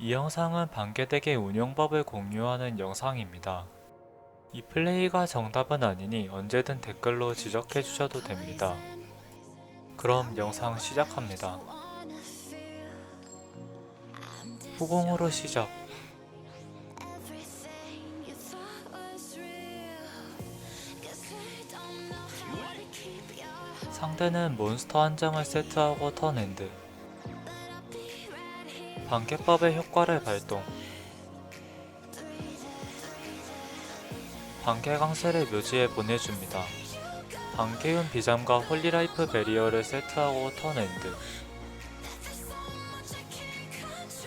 이 영상은 반개덱의 운영법을 공유하는 영상입니다. 이 플레이가 정답은 아니니 언제든 댓글로 지적해 주셔도 됩니다. 그럼 영상 시작합니다. 후공으로 시작. 상대는 몬스터 한 장을 세트하고 턴엔드. 반개법의 효과를 발동. 반개 강세를 묘지에 보내줍니다. 반개운 비잠과 홀리라이프 베리어를 세트하고 턴엔드.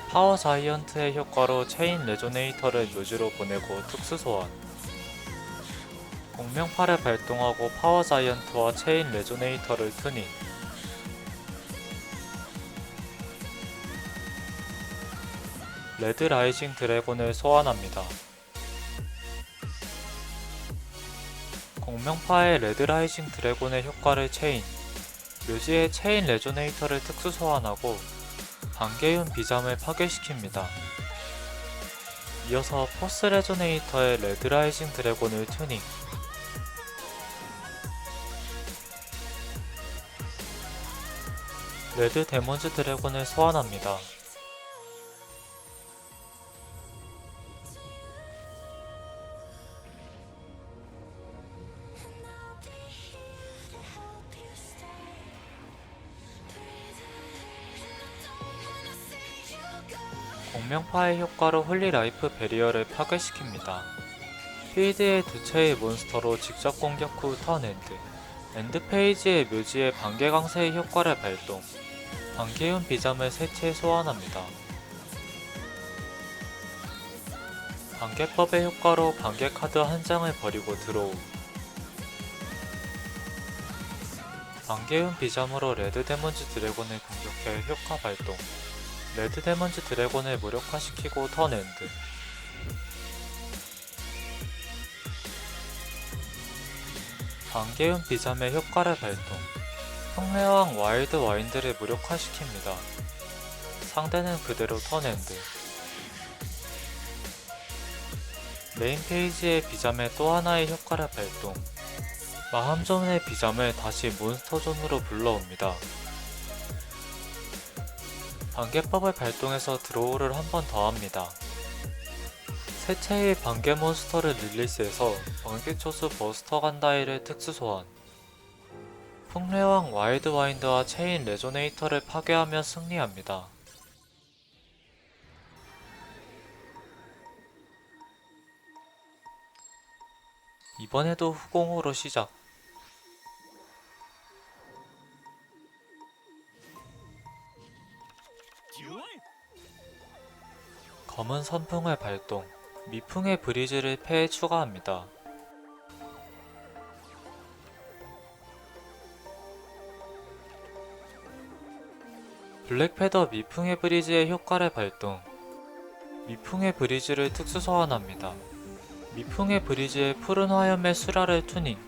파워 자이언트의 효과로 체인 레조네이터를 묘지로 보내고 특수 소환. 공명파를 발동하고 파워 자이언트와 체인 레조네이터를 투니. 레드 라이징 드래곤을 소환합니다. 공명파의 레드 라이징 드래곤의 효과를 체인, 묘지의 체인 레조네이터를 특수 소환하고 반개윤 비잠을 파괴시킵니다. 이어서 포스 레조네이터의 레드 라이징 드래곤을 튜닝, 레드 데몬즈 드래곤을 소환합니다. 공명파의 효과로 홀리라이프 베리어를 파괴시킵니다. 필드의 두 채의 몬스터로 직접 공격 후 턴엔드 엔드 페이지의 묘지의 반개 강세의 효과를 발동 반개운 비잠을 세 채 소환합니다. 반개법의 효과로 반개 카드 한 장을 버리고 드로우 반개운 비잠으로 레드 데몬즈 드래곤을 공격해 효과 발동 레드 데몬즈 드래곤을 무력화시키고 턴엔드 반개운 비잠의 효과를 발동 형매왕 와일드 와인드를 무력화시킵니다. 상대는 그대로 턴엔드 메인 페이지의 비잠의 또 하나의 효과를 발동 마함존의 비잠을 다시 몬스터 존으로 불러옵니다. 반개법을 발동해서 드로우를 한 번 더 합니다. 세 채의 반개 몬스터를 릴리스해서 번개초수 버스터 간다이를 특수 소환 풍레왕 와일드 와인드와 체인 레조네이터를 파괴하며 승리합니다. 이번에도 후공으로 시작. 검은 선풍을 발동, 미풍의 브리즈를 패에 추가합니다. 블랙패더 미풍의 브리즈의 효과를 발동, 미풍의 브리즈를 특수 소환합니다. 미풍의 브리즈의 푸른 화염의 수라를 투닝,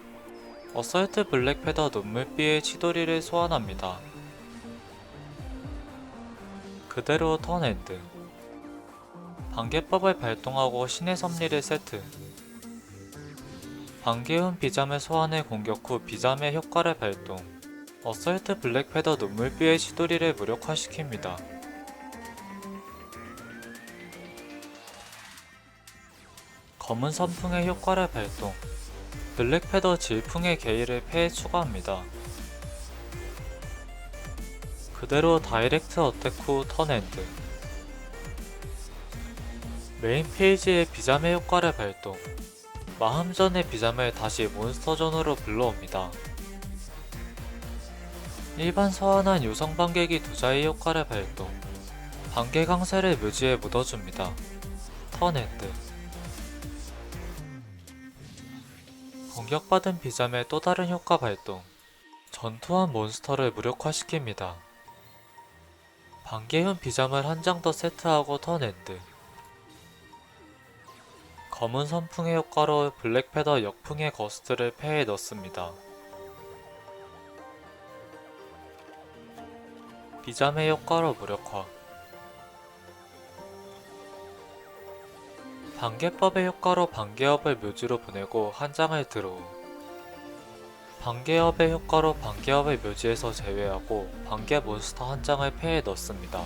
어설트 블랙패더 눈물비의 치도리를 소환합니다. 그대로 턴엔드 반개법을 발동하고 신의 섭리를 세트 반개운 비잠의 소환을 공격 후 비잠의 효과를 발동 어설트 블랙패더 눈물비의 시도리를 무력화시킵니다. 검은 선풍의 효과를 발동 블랙패더 질풍의 게일을 패에 추가합니다. 그대로 다이렉트 어택 후 턴엔드 메인 페이지의 비잠의 효과를 발동 마함전의 비잠을 다시 몬스터존으로 불러옵니다. 일반 소환한 요성 반객이 두자의 효과를 발동 반개 강세를 묘지에 묻어줍니다. 턴엔드 공격받은 비잠의 또 다른 효과 발동 전투한 몬스터를 무력화시킵니다. 반개훈 비잠을 한 장 더 세트하고 턴엔드 검은 선풍의 효과로 블랙패더 역풍의 거스트를 패에 넣습니다. 비잠의 효과로 무력화 반개법의 효과로 반개업을 묘지로 보내고 한 장을 드로우. 반개업의 효과로 반개업을 묘지에서 제외하고 반개 몬스터 한 장을 패에 넣습니다.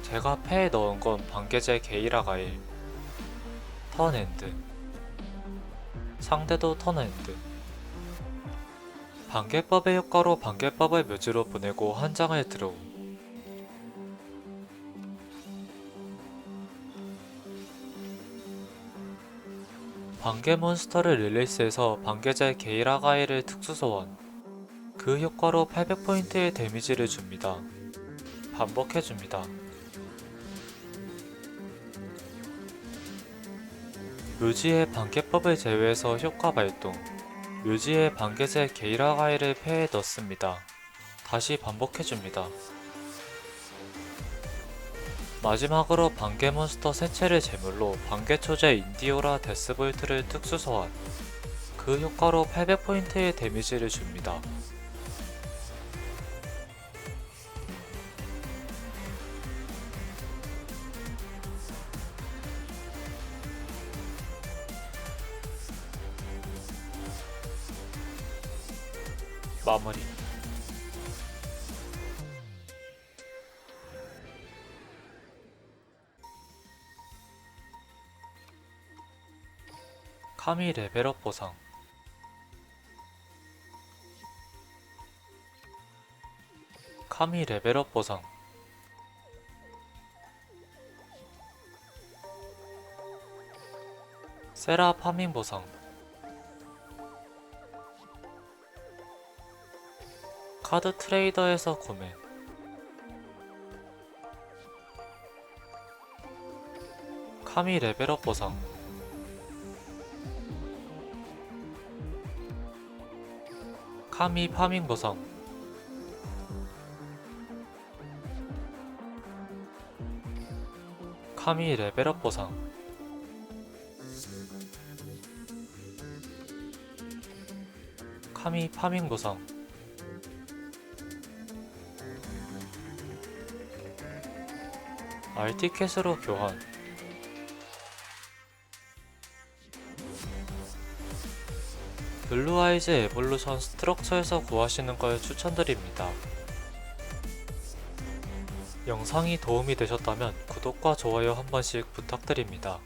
제가 패에 넣은 건 반개제 게이라가일. 턴엔드. 상대도 턴엔드. 반개법의 효과로 반개법을 묘지로 보내고 한 장을 드로우. 반개 몬스터를 릴리스해서 반개제 게이라가이를 특수 소환. 그 효과로 800포인트의 데미지를 줍니다. 반복해줍니다. 묘지의 반개법을 제외해서 효과 발동. 묘지의 반개제 게이라가이를 패에 넣습니다. 다시 반복해줍니다. 마지막으로 반개 몬스터 세체를 제물로 반개 초제 인디오라 데스볼트를 특수 소환. 그 효과로 800포인트의 데미지를 줍니다. 마무리. 카미 레벨업 보상. 카미 레벨업 보상. 세라 파밍 보상 카드 트레이더에서 구매. 카미 레벨업 보상. 카미 파밍 보상. 카미 레벨업 보상. 카미 파밍 보상 알티켓으로 교환 블루아이즈 에볼루션 스트럭처에서 구하시는 걸 추천드립니다. 영상이 도움이 되셨다면 구독과 좋아요 한 번씩 부탁드립니다.